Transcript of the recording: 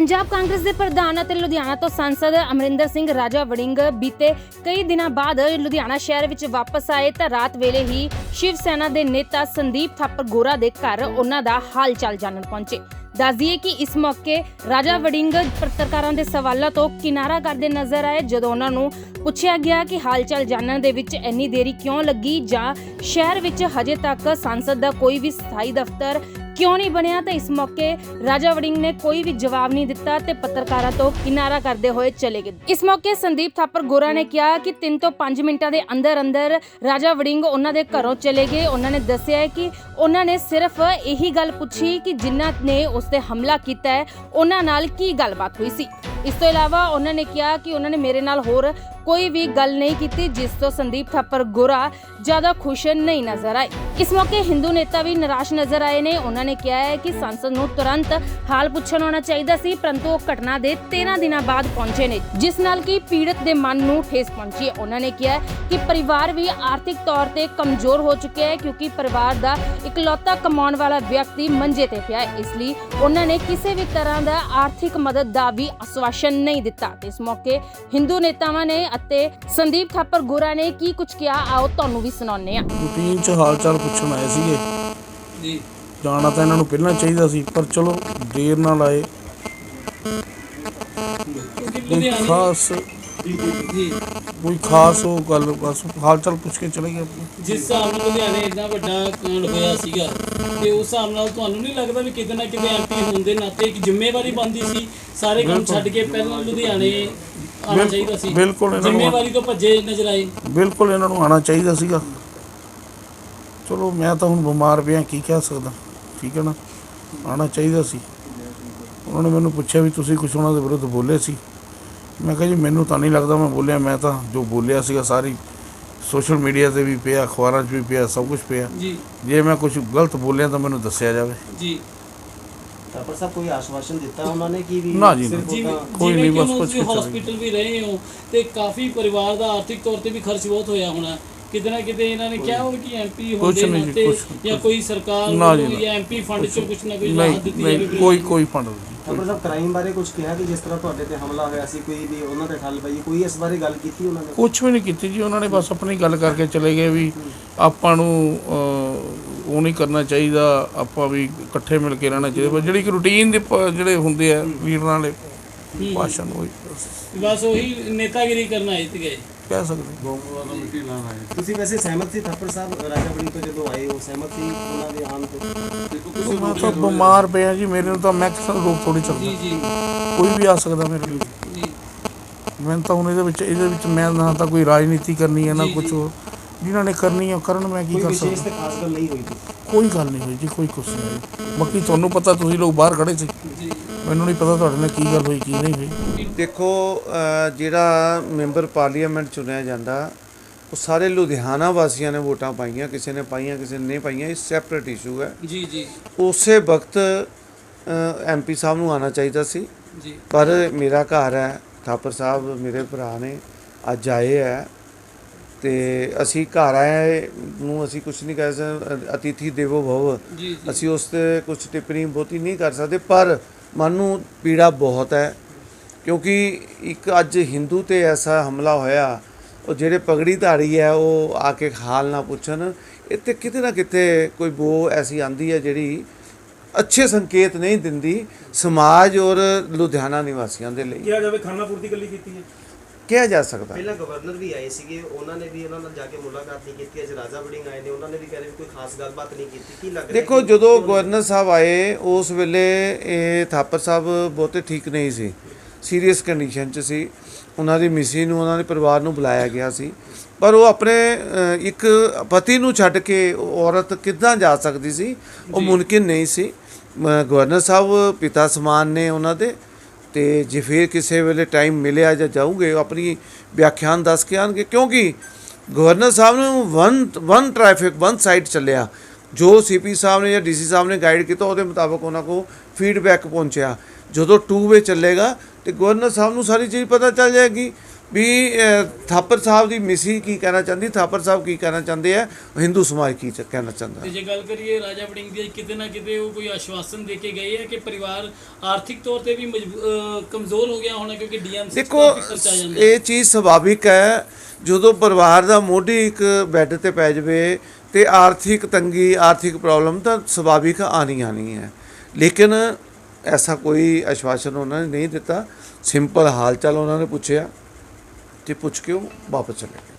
ਪੰਜਾਬ ਕਾਂਗਰਸ ਦੇ ਪ੍ਰਧਾਨ ਅਤੇ ਲੁਧਿਆਣਾ ਤੋਂ ਸੰਸਦ ਅਮਰਿੰਦਰ ਸਿੰਘ ਰਾਜਾ ਵੜਿੰਗ ਬੀਤੇ ਕਈ ਦਿਨਾਂ ਬਾਅਦ ਲੁਧਿਆਣਾ ਸ਼ਹਿਰ ਵਿੱਚ ਵਾਪਸ ਆਏ ਤਾਂ ਰਾਤ ਵੇਲੇ ਹੀ ਸ਼ਿਵ ਸੈਨਾ ਦੇ ਨੇਤਾ ਸੰਦੀਪ ਥਾਪਰ ਗੋਰਾ ਦੇ ਘਰ ਉਹਨਾਂ ਦਾ ਹਾਲ ਚਾਲ ਜਾਣਨ ਪਹੁੰਚੇ। ਦੱਸ ਕਿ ਇਸ ਮੌਕੇ ਰਾਜਾ ਵੜਿੰਗ ਪੱਤਰਕਾਰਾਂ ਦੇ ਸਵਾਲਾਂ ਤੋਂ ਕਿਨਾਰਾ ਕਰਦੇ ਨਜ਼ਰ ਆਏ, ਜਦੋਂ ਉਹਨਾਂ ਨੂੰ ਪੁੱਛਿਆ ਗਿਆ ਕਿ ਹਾਲ ਚਾਲ ਜਾਣਨ ਦੇ ਵਿੱਚ ਇੰਨੀ ਦੇਰੀ ਕਿਉਂ ਲੱਗੀ ਜਾਂ ਸ਼ਹਿਰ ਵਿੱਚ ਹਜੇ ਤੱਕ ਸੰਸਦ ਦਾ ਕੋਈ ਵੀ ਸਥਾਈ ਦਫ਼ਤਰ ਕਿਉਂ ਨਹੀਂ ਬਣਿਆ? ਤਾਂ ਇਸ ਮੌਕੇ ਰਾਜਾ ਵੜਿੰਗ ਨੇ ਕੋਈ ਵੀ ਜਵਾਬ ਨਹੀਂ ਦਿੱਤਾ ਤੇ ਪੱਤਰਕਾਰਾਂ ਤੋਂ ਕਿਨਾਰਾ ਕਰਦੇ ਹੋਏ ਚਲੇ ਗਏ। ਇਸ ਮੌਕੇ ਸੰਦੀਪ ਥਾਪਰ ਗੋਰਾ ਨੇ ਕਿਹਾ ਕਿ 3 ਤੋਂ 5 ਮਿੰਟਾਂ ਦੇ ਅੰਦਰ ਅੰਦਰ ਰਾਜਾ ਵੜਿੰਗ ਉਹਨਾਂ ਦੇ ਘਰੋਂ ਚਲੇ ਗਏ। ਉਹਨਾਂ ਨੇ ਦੱਸਿਆ ਹੈ ਕਿ ਉਹਨਾਂ ਨੇ ਸਿਰਫ ਇਹੀ ਗੱਲ ਪੁੱਛੀ ਕਿ ਜਿਨ੍ਹਾਂ ਨੇ ਉਸ ਤੇ ਹਮਲਾ ਕੀਤਾ ਹੈ, ਉਹਨਾਂ ਨਾਲ ਕੀ ਗੱਲਬਾਤ ਹੋਈ ਸੀ। ਇਸ ਤੋਂ ਇਲਾਵਾ ਉਹਨਾਂ ਨੇ ਕਿਹਾ ਕਿ ਉਹਨਾਂ ਨੇ ਮੇਰੇ ਨਾਲ ਹੋਰ ਕੋਈ ਵੀ ਗੱਲ ਨਹੀਂ ਕੀਤੀ, ਜਿਸ ਤੋਂ ਸੰਦੀਪ ਥਾਪਰ ਗੋਰਾ ਜ਼ਿਆਦਾ ਖੁਸ਼ ਨਹੀਂ ਨਜ਼ਰ ਆਏ। ਇਸ ਮੌਕੇ ਹਿੰਦੂ ਨੇਤਾ ਵੀ ਨਿਰਾਸ਼ ਨਜ਼ਰ ਆਏ ਨੇ। ਉਹਨਾਂ ਨੇ ਕਿਹਾ ਹੈ ਕਿ ਸੰਸਦ ਨੂੰ ਤੁਰੰਤ ਹਾਲ ਪੁੱਛਣ ਆਉਣਾ ਚਾਹੀਦਾ ਸੀ, ਪਰੰਤੂ ਉਹ ਘਟਨਾ ਦੇ 13 ਦਿਨਾਂ ਬਾਅਦ ਪਹੁੰਚੇ ਨੇ, ਜਿਸ ਨਾਲ ਕਿ ਪੀੜਤ ਦੇ ਮਨ ਨੂੰ ਠੇਸ ਪਹੁੰਚੀ ਹੈ। ਉਹਨਾਂ ਨੇ ਕਿਹਾ ਕਿ ਪਰਿਵਾਰ ਵੀ ਆਰਥਿਕ ਤੌਰ ਤੇ ਕਮਜ਼ੋਰ ਹੋ ਚੁੱਕਿਆ ਹੈ, ਕਿਉਂਕਿ ਪਰਿਵਾਰ ਦਾ ਇਕਲੌਤਾ ਕਮਾਉਣ ਵਾਲਾ ਵਿਅਕਤੀ ਮੰਜੇ ਤੇ ਪਿਆ ਹੈ। ਇਸ ਲਈ ਉਹਨਾਂ ਨੇ ਕਿਸੇ ਵੀ ਤਰ੍ਹਾਂ ਦਾ ਆਰਥਿਕ ਮਦਦ ਦਾ ਵੀ ਅਸਵਾ ਆਸ਼ਵਾਸਨ ਨਹੀਂ ਦਿੱਤਾ। ਤੇ ਇਸ ਮੌਕੇ ਹਿੰਦੂ ਨੇਤਾਵਾਂ ਨੇ ਅਤੇ ਸੰਦੀਪ ਥਾਪਰ ਗੋਰਾ ਨੇ ਕੀ ਕੁਝ ਕਿਹਾ ਆਓ ਤੁਹਾਨੂੰ ਵੀ ਸੁਣਾਉਂਦੇ ਹਾਂ। ਰੂਟੀਨ ਚ ਹਾਲ ਚਾਲ ਪੁੱਛਣ ਆਏ ਸੀਗੇ। ਜੀ। ਜਾਣਾ ਤਾਂ ਇਹਨਾਂ ਨੂੰ ਪਹਿਲਾਂ ਚਾਹੀਦਾ ਸੀ ਪਰ ਚਲੋ ਦੇਰ ਨਾਲ ਆਏ। ਕਿਉਂਕਿ ਕੋਈ ਖਾਸ ਜੀ। ਕੋਈ ਖਾਸ ਉਹ ਗੱਲ ਬਸ ਹਾਲ ਚਾਲ ਪੁੱਛ ਕੇ ਚਲੇ ਗਏ ਜਿਸ ਹਿਸਾਬ ਨਾਲ ਲੁਧਿਆਣੇ ਇੰਨਾ ਵੱਡਾ ਕਾਂਡ ਹੋਇਆ ਸੀਗਾ ਤੇ ਉਸ ਹਿਸਾਬ ਨਾਲ ਤੁਹਾਨੂੰ ਨਹੀਂ ਲੱਗਦਾ ਵੀ ਕਿਤੇ ਨਾ ਕਿਤੇ ਐਮਪੀ ਹੋਣ ਦੇ ਨਾਤੇ ਇੱਕ ਜ਼ਿੰਮੇਵਾਰੀ ਬਣਦੀ ਸੀ? ਸਾਰੇ ਕੰਮ ਛੱਡ ਕੇ ਪਹਿਲਾਂ ਲੁਧਿਆਣੇ ਆਉਣਾ ਚਾਹੀਦਾ ਸੀ। ਬਿਲਕੁਲ ਇਹਨਾਂ ਨੂੰ ਜ਼ਿੰਮੇਵਾਰੀ ਤੋਂ ਭੱਜੇ ਨਜ਼ਰ ਆਏ। ਬਿਲਕੁਲ ਇਹਨਾਂ ਨੂੰ ਆਉਣਾ ਚਾਹੀਦਾ ਸੀਗਾ। ਚਲੋ ਮੈਂ ਤਾਂ ਹੁਣ ਬਿਮਾਰ ਪਿਆ ਕੀ ਕਹਿ ਸਕਦਾ? ਠੀਕ ਹੈ ਨਾ? ਆਉਣਾ ਚਾਹੀਦਾ ਸੀ। ਉਹਨਾਂ ਨੇ ਮੈਨੂੰ ਪੁੱਛਿਆ ਵੀ ਤੁਸੀਂ ਕੁਝ ਉਹਨਾਂ ਦੇ ਵਿਰੁੱਧ ਬੋਲੇ ਸੀ। ਮੈਂ ਕਿਹਾ ਜੀ ਮੈਨੂੰ ਤਾਂ ਨਹੀਂ ਲੱਗਦਾ ਮੈਂ ਬੋਲਿਆ ਮੈਂ ਤਾਂ ਜੋ ਬੋਲਿਆ ਸੀਗਾ ਸਾਰੀ ਸੋਸ਼ਲ ਮੀਡੀਆ ਤੇ ਵੀ ਪਿਆ ਅਖਬਾਰਾਂ 'ਚ ਵੀ ਪਿਆ ਸਭ ਕੁਝ ਪਿਆ। ਜੀ। ਜੇ ਮੈਂ ਕੁਝ ਗਲਤ ਬੋਲਿਆ ਤਾਂ ਮੈਨੂੰ ਦੱਸਿਆ ਜਾਵੇ। ਜੀ। ਪਰ ਸਾਹਿਬ ਕੋਈ ਆਸ਼ਵਾਸਨ ਦਿੱਤਾ ਉਹਨਾਂ ਨੇ ਕਿ ਵੀ ਨਾ ਜੀ। ਸਿਰਫ ਜਿਵੇਂ ਉਹਦਾ- ਕੋਈ ਨਹੀਂ, ਬਸ ਹੁਣ ਪੁੱਛ ਤੁਸੀਂ ਕੇ ਚਲੇ ਹਸਪੀਟਲ ਵੀ ਰਹੇ ਹੋ ਤੇ ਕਾਫੀ ਪਰਿਵਾਰ ਦਾ ਆਰਥਿਕ ਤੌਰ ਤੇ ਵੀ ਖਰਚ ਬਹੁਤ ਹੋਇਆ ਹੋਣਾ। ਕਿਤੇ ਨਾ ਕਿਤੇ ਇਹਨਾਂ ਨੇ ਕਿਹਾ ਹੋਵੇ ਕਿ ਐਮਪੀ ਹੋਣ ਕੁਛ ਦੇ ਨਹੀਂ ਜੀ, ਨਾਤੇ ਕੁਛ- ਜਾਂ ਕੋਈ ਸਰਕਾਰ ਨਾ ਜੀ, ਵੱਲੋਂ ਨਾ। ਜਾਂ ਐਮਪੀ ਫੰਡ ਚੋਂ ਕੁਛ ਨਾ ਕੁਛ ਨਹੀਂ ਰਾਹਤ ਦਿੱਤੀ ਜਾਵੇ। ਨਹੀਂ ਕੋਈ ਕੋਈ ਫੰਡ ਨਹੀਂ। ਡਾਕਟਰ ਸਾਹਿਬ ਕ੍ਰਾਈਮ ਬਾਰੇ ਕੁਝ ਕਿਹਾ ਕਿ ਜਿਸ ਤਰ੍ਹਾਂ ਤੁਹਾਡੇ ਤੇ ਹਮਲਾ ਹੋਇਆ ਸੀ ਕੋਈ ਵੀ ਉਹਨਾਂ ਤੇ ਠੱਲ ਪਈ ਕੋਈ ਇਸ ਬਾਰੇ ਗੱਲ ਕੀਤੀ ਉਹਨਾਂ ਨੇ? ਕੁਝ ਵੀ ਨਹੀਂ ਕੀਤੀ ਜੀ ਉਹਨਾਂ ਨੇ ਬਸ ਆਪਣੀ ਗੱਲ ਕਰਕੇ ਚਲੇ ਗਏ ਵੀ ਆਪਾਂ ਨੂੰ ਉਹ ਨਹੀਂ ਕਰਨਾ ਚਾਹੀਦਾ ਆਪਾਂ ਵੀ ਇਕੱਠੇ ਮਿਲ ਕੇ ਰਹਿਣਾ ਚਾਹੀਦਾ। ਜਿਹੜੀ ਕਿ ਰੂਟੀਨ ਦੇ ਜਿਹੜੇ ਹੁੰਦੇ ਆ ਲੀਡਰਾਂ ਵਾਲੇ ਭਾਸ਼ਣ ਉਹ ਬਸ ਉਹੀ ਨੇਤਾਗਿਰੀ ਕਰਨ ਤੇ ਗਏ ਕਹਿ ਸਕਦੇ। ਤੁਸੀਂ ਵੈਸੇ ਸਹਿਮਤ ਸੀ ਥੱਪੜ ਸਾਹਿਬ ਰਾਜਾ ਬੜੀ ਤੋਂ ਜਦੋਂ ਆਏ ਉਹ ਸਹਿਮਤ ਸੀ ਉਹਨਾਂ ਦੇ ਆਉਣ ਤੋਂ? ਮੈਂ ਤਾਂ ਬਿਮਾਰ ਪਿਆ ਜੀ ਮੇਰੇ ਨੂੰ ਤਾਂ ਮੈਕਸਿਮਮ ਰੋਗ ਥੋੜੀ ਜੀ ਚੱਲਦਾ ਜੀ ਕੋਈ ਵੀ ਆ ਸਕਦਾ ਮੇਰੇ ਲਈ ਜੀ। ਮੈਂ ਤਾਂ ਹੁਣ ਇਹਦੇ ਵਿੱਚ ਇਹਦੇ ਵਿੱਚ ਮੈਂ ਨਾ ਤਾਂ ਕੋਈ ਰਾਜਨੀਤੀ ਕਰਨੀ ਹੈ ਨਾ ਜੀ, ਕੁਝ ਜੀ। ਹੋਰ। ਜਿਨ੍ਹਾਂ ਨੇ ਕਰਨੀ ਹੈ ਉਹ ਕਰਨ ਮੈਂ ਕੀ ਕੋਈ ਕਰ ਵਿਸ਼ੇਸ਼ ਸਕਦਾ? ਤੇ ਖਾਸ ਗੱਲ ਨਹੀਂ ਹੋਈ ਸੀ ਕੋਈ ਗੱਲ ਨਹੀਂ ਹੋਈ ਜੀ ਕੋਈ ਕੁਛ ਨਹੀਂ ਹੋਈ। ਬਾਕੀ ਤੁਹਾਨੂੰ ਪਤਾ ਤੁਸੀਂ ਲੋਕ ਬਾਹਰ ਖੜੇ ਸੀ। ਜੀ। ਮੈਨੂੰ ਨਹੀਂ ਪਤਾ ਤੁਹਾਡੇ ਨਾਲ ਕੀ ਗੱਲ ਹੋਈ ਕੀ ਨਹੀਂ ਹੋਈ। ਦੇਖੋ ਜਿਹੜਾ ਮੈਂਬਰ ਪਾਰਲੀਮੈਂਟ ਚੁਣਿਆ ਜਾਂਦਾ ਉਹ ਸਾਰੇ ਲੁਧਿਆਣਾ ਵਾਸੀਆਂ ਨੇ ਵੋਟਾਂ ਪਾਈਆਂ ਕਿਸੇ ਨੇ ਪਾਈਆਂ ਕਿਸੇ ਨੇ ਨਹੀਂ ਪਾਈਆਂ ਇਹ ਸੈਪਰੇਟ ਇਸ਼ੂ ਹੈ। ਜੀ ਜੀ। ਉਸੇ ਵਕਤ ਐਮਪੀ ਸਾਹਿਬ ਨੂੰ ਆਉਣਾ ਚਾਹੀਦਾ ਸੀ। ਜੀ। ਪਰ ਮੇਰਾ ਘਰ ਹੈ ਥਾਪਰ ਸਾਹਿਬ ਮੇਰੇ ਭਰਾ ਨੇ ਅੱਜ ਆਏ ਹੈ। ਤੇ ਅਸੀਂ ਘਰ ਆਏ ਨੂੰ ਅਸੀਂ ਕੁਝ ਨਹੀਂ ਕਹਿ ਸਕਦੇ ਅਤਿਥੀ ਦੇਵੋ ਭਵ। ਅਸੀਂ ਉਸ ਤੇ ਕੁਝ ਟਿੱਪਣੀ ਬਹੁਤੀ ਨਹੀਂ ਕਰ ਸਕਦੇ ਪਰ ਮਨ ਨੂੰ ਪੀੜਾ ਬਹੁਤ ਹੈ। ਕਿਉਂਕਿ ਇੱਕ ਅੱਜ ਹਿੰਦੂ ਤੇ ਐਸਾ ਹਮਲਾ ਹੋਇਆ ਉਹ ਜਿਹੜੇ ਪਗੜੀ ਧਾਰੀ ਹੈ ਉਹ ਆ ਕੇ ਹਾਲ ਨਾ ਪੁੱਛਣ। ਇੱਥੇ ਕਿਤੇ ਨਾ ਕਿਤੇ ਕੋਈ ਬੋ ਐਸੀ ਆਂਦੀ ਹੈ ਜਿਹੜੀ ਅੱਛੇ ਸੰਕੇਤ ਨਹੀਂ ਦਿੰਦੀ ਸਮਾਜ ਔਰ ਲੁਧਿਆਣਾ ਨਿਵਾਸੀਆਂ ਦੇ ਲਈ। ਕਿਹਾ ਜਾਵੇ ਖਾਨਾ ਪੂਰਤੀ ਕੱਲੀ ਕੀਤੀ ਹੈ। ਕਿਹਾ ਜਾ ਸਕਦਾ। ਪਹਿਲਾਂ ਗਵਰਨਰ ਵੀ ਆਏ ਸੀਗੇ ਉਹਨਾਂ ਨੇ ਵੀ ਉਹਨਾਂ ਨਾਲ ਜਾ ਕੇ ਮੁਲਾਕਾਤ ਨਹੀਂ ਕੀਤੀ ਅੱਜ ਰਾਜਾ ਬੜਿੰਗ ਆਏ ਨੇ ਉਹਨਾਂ ਨੇ ਵੀ ਕਹਿ ਰਹੇ ਕੋਈ ਖਾਸ ਗੱਲਬਾਤ ਨਹੀਂ ਕੀਤੀ। ਕੀ ਲੱਗ ਰਿਹਾ ਦੇਖੋ ਜਦੋਂ ਗਵਰਨਰ ਸਾਹਿਬ ਆਏ ਉਸ ਵੇਲੇ ਇਹ ਥਾਪਰ ਸਾਹਿਬ ਬਹੁਤੇ ਠੀਕ ਨਹੀਂ ਸੀ। ਸੀਰੀਅਸ ਕੰਡੀਸ਼ਨ 'ਚ ਸੀ। ਉਹਨਾਂ ਦੀ ਮਿਸੀ ਨੂੰ ਉਹਨਾਂ ਦੇ ਪਰਿਵਾਰ ਨੂੰ ਬੁਲਾਇਆ ਗਿਆ ਸੀ। ਪਰ ਉਹ ਆਪਣੇ ਇੱਕ ਪਤੀ ਨੂੰ ਛੱਡ ਕੇ ਔਰਤ ਕਿੱਦਾਂ ਜਾ ਸਕਦੀ ਸੀ ਉਹ ਮੁਮਕਿਨ ਨਹੀਂ ਸੀ। ਗਵਰਨਰ ਸਾਹਿਬ ਪਿਤਾ ਸਮਾਨ ਨੇ ਉਹਨਾਂ ਦੇ ਤੇ ਜੇ ਫਿਰ ਕਿਸੇ ਵੇਲੇ ਟਾਈਮ ਮਿਲਿਆ ਜਾਂ ਜਾਊਗੇ ਉਹ ਆਪਣੀ ਵਿਆਖਿਆਨ ਦੱਸ ਕੇ ਆਣਗੇ। ਕਿਉਂਕਿ ਗਵਰਨਰ ਸਾਹਿਬ ਨੂੰ one one traffic one side ਚੱਲਿਆ। ਜੋ ਸੀਪੀ ਸਾਹਿਬ ਨੇ ਜਾਂ ਡੀਸੀ ਸਾਹਿਬ ਨੇ ਗਾਈਡ ਕੀਤਾ ਉਹਦੇ ਮੁਤਾਬਕ ਉਹਨਾਂ ਕੋ ਫੀਡਬੈਕ ਪਹੁੰਚਿਆ। ਜਦੋਂ ਟੂ ਵੇ ਚੱਲੇਗਾ ਤੇ ਗਵਰਨਰ ਸਾਹਿਬ ਨੂੰ ਸਾਰੀ ਚੀਜ਼ ਪਤਾ ਚੱਲ ਜਾਏਗੀ ਵੀ ਥਾਪਰ ਸਾਹਿਬ ਦੀ ਮਿਸੀ ਕੀ ਕਹਿਣਾ ਚਾਹੁੰਦੀ ਥਾਪਰ ਸਾਹਿਬ ਕੀ ਕਹਿਣਾ ਚਾਹੁੰਦੇ ਆ ਹਿੰਦੂ ਸਮਾਜ ਕੀ ਕਹਿਣਾ ਚਾਹੁੰਦਾ ਤੇ ਜੇ ਗੱਲ ਕਰੀਏ ਰਾਜਾ ਵੜਿੰਗ ਦੀ ਕਿਤੇ ਨਾ ਕਿਤੇ ਉਹ ਕੋਈ ਆਸ਼ਵਾਸਨ ਦੇ ਕੇ ਗਏ ਹੈ ਕਿ ਪਰਿਵਾਰ ਆਰਥਿਕ ਤੌਰ ਤੇ ਵੀ ਕਮਜ਼ੋਰ ਹੋ ਗਿਆ ਹੋਣਾ ਕਿਉਂਕਿ ਡੀਐਮਸੀ ਦੇਖੋ। ਇਹ ਚੀਜ਼ ਸੁਭਾਵਿਕ ਹੈ ਜਦੋਂ ਪਰਿਵਾਰ ਦਾ ਮੋਢੀ ਇੱਕ ਬੈੱਡ ਤੇ ਪੈ ਜਾਵੇ ਤੇ ਆਰਥਿਕ ਤੰਗੀ ਆਰਥਿਕ ਪ੍ਰੋਬਲਮ ਤਾਂ ਸੁਭਾਵਿਕ ਆਣੀ ਆਣੀ ਹੈ ਲੇਕਿਨ ਐਸਾ ਕੋਈ ਆਸ਼ਵਾਸਨ ਉਹਨਾਂ ਨੇ ਨਹੀਂ ਦਿੱਤਾ। ਸਿੰਪਲ ਹਾਲ ਚਾਲ ਉਹਨਾਂ ਨੇ ਪੁੱਛਿਆ। ਤੇ ਪੁੱਛ ਕੇ ਉਹ ਵਾਪਸ ਚਲੇ ਗਏ।